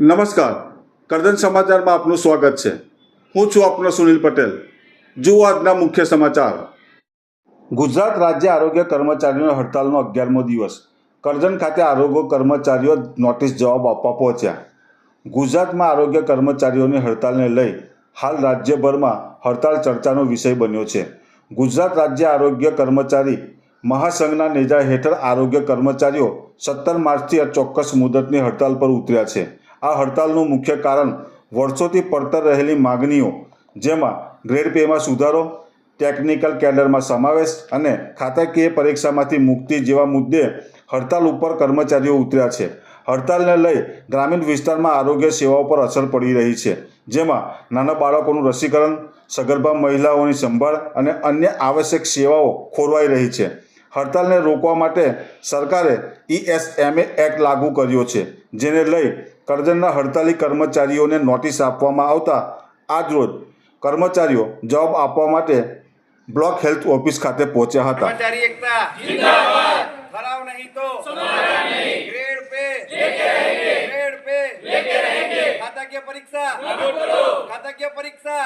નમસ્કાર. કરદન સમાચારમાં આપનું સ્વાગત છે. હું છું આપનો સુનિલ પટેલ. જુઓ આજના મુખ્ય સમાચાર. ગુજરાત રાજ્ય આરોગ્ય કર્મચારીઓની હડતાલનો અગિયારમો દિવસ. કરજણ ખાતે આરોગ્ય કર્મચારીઓ નોટિસ જવાબ આપવા પહોંચ્યા. ગુજરાતમાં આરોગ્ય કર્મચારીઓની હડતાલને લઈ હાલ રાજ્યભરમાં હડતાલ ચર્ચાનો વિષય બન્યો છે. ગુજરાત રાજ્ય આરોગ્ય કર્મચારી મહાસંઘના નેજા હેઠળ આરોગ્ય કર્મચારીઓ સત્તર માર્ચથી આ ચોક્કસ મુદતની હડતાલ પર ઉતર્યા છે. આ હડતાલનું મુખ્ય કારણ વર્ષોથી પડતર રહેલી માગણીઓ, જેમાં ગ્રેડ પેમાં સુધારો ટેકનિકલ કેડરમાં સમાવેશ અને ખાતાકીય પરીક્ષામાંથી મુક્તિ જેવા મુદ્દે હડતાલ ઉપર કર્મચારીઓ ઉતર્યા છે. હડતાલને લઈ ગ્રામીણ વિસ્તારમાં આરોગ્ય સેવાઓ પર અસર પડી રહી છે, જેમાં નાના બાળકોનું રસીકરણ, સગર્ભા મહિલાઓની સંભાળ અને અન્ય આવશ્યક સેવાઓ ખોરવાઈ રહી છે. હડતાલને રોકવા માટે સરકારે ઈએસએમએ એક્ટ લાગુ કર્યો છે, જેને લઈ કરજણના હડતાલી કર્મચારીઓને નોટિસ આપવામાં આવતા આજરોજ કર્મચારીઓ જવાબ આપવા માટે બ્લોક હેલ્થ ઓફિસ ખાતે પહોંચ્યા હતા. પરીક્ષા. પરીક્ષા.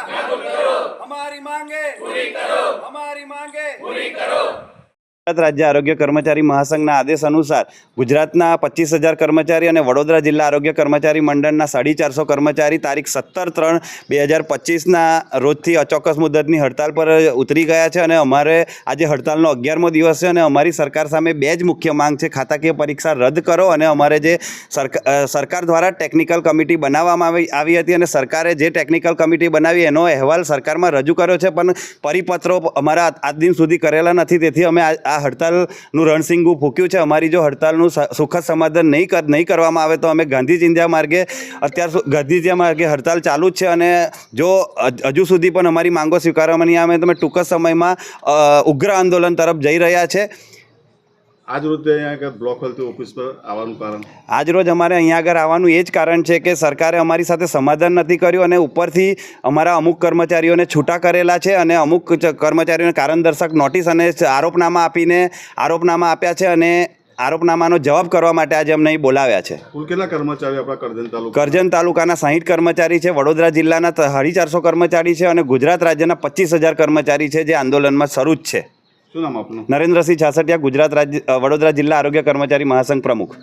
હમારી માંગે. પૂરી કરો. હમારી માંગે. પૂરી કરો. ગુજરાત રાજ્ય આરોગ્ય કર્મચારી મહાસંઘના આદેશ અનુસાર ગુજરાતના પચીસ હજાર કર્મચારી અને વડોદરા જિલ્લા આરોગ્ય કર્મચારી મંડળના સાડી ચારસો કર્મચારી તારીખ સત્તર ત્રણ બે હજાર પચીસના રોજથી અચોક્કસ મુદતની હડતાલ પર ઉતરી ગયા છે અને અમારે આજે હડતાલનો અગિયારમો દિવસ છે અને અમારી સરકાર સામે બે જ મુખ્ય માંગ છે. ખાતાકીય પરીક્ષા રદ કરો અને અમારે જે સરકાર દ્વારા ટેકનિકલ કમિટી બનાવવામાં આવી હતી અને સરકારે જે ટેકનિકલ કમિટી બનાવી એનો અહેવાલ સરકારમાં રજૂ કર્યો છે, પણ પરિપત્રો અમારા આજ દિન સુધી કરેલા નથી. તેથી અમે આ આ હડતાલનું રણસિંગું ફૂક્યું છે. અમારી જો હડતાલનું સુખદ સમાધાન નહીં નહીં કરવામાં આવે તો અમે ગાંધી માર્ગે, અત્યાર સુ- ગાંધી માર્ગે હડતાલ ચાલુ જ છે અને જો હજુ સુધી પણ અમારી માંગો સ્વીકારવામાં નહીં આવે તો અમે ટૂંક સમયમાં ઉગ્ર આંદોલન તરફ જઈ રહ્યા છે. આજ રોજ અહીંયા બ્લોક હેલ્થ ઓફિસ પર આવવાનું કારણ? આજરોજ અમારે અહીંયા આગળ આવવાનું એ જ કારણ છે કે સરકારે અમારી સાથે સમાધાન નથી કર્યું અને ઉપરથી અમારા અમુક કર્મચારીઓને છૂટા કરેલા છે અને અમુક કર્મચારીઓને કારણદર્શક નોટિસ અને આરોપનામા આપીને આરોપનામા આપ્યા છે અને આરોપનામાનો જવાબ કરવા માટે આજે અમને અહીં બોલાવ્યા છે. કુલ કેટલા કર્મચારીઓ આપણા કરજણ તાલુકા કરજણ તાલુકાના સાહીઠ કર્મચારી છે વડોદરા જિલ્લાના સાડી ચારસો કર્મચારી છે અને ગુજરાત રાજ્યના પચીસ હજાર કર્મચારી છે જે આંદોલનમાં શરૂ જ છે. શું નામ આપનું? નરેન્દ્રસિંહ છાસઠિયા ગુજરાત રાજ્ય વડોદરા જિલ્લા આરોગ્ય કર્મચારી મહાસંઘ પ્રમુખ.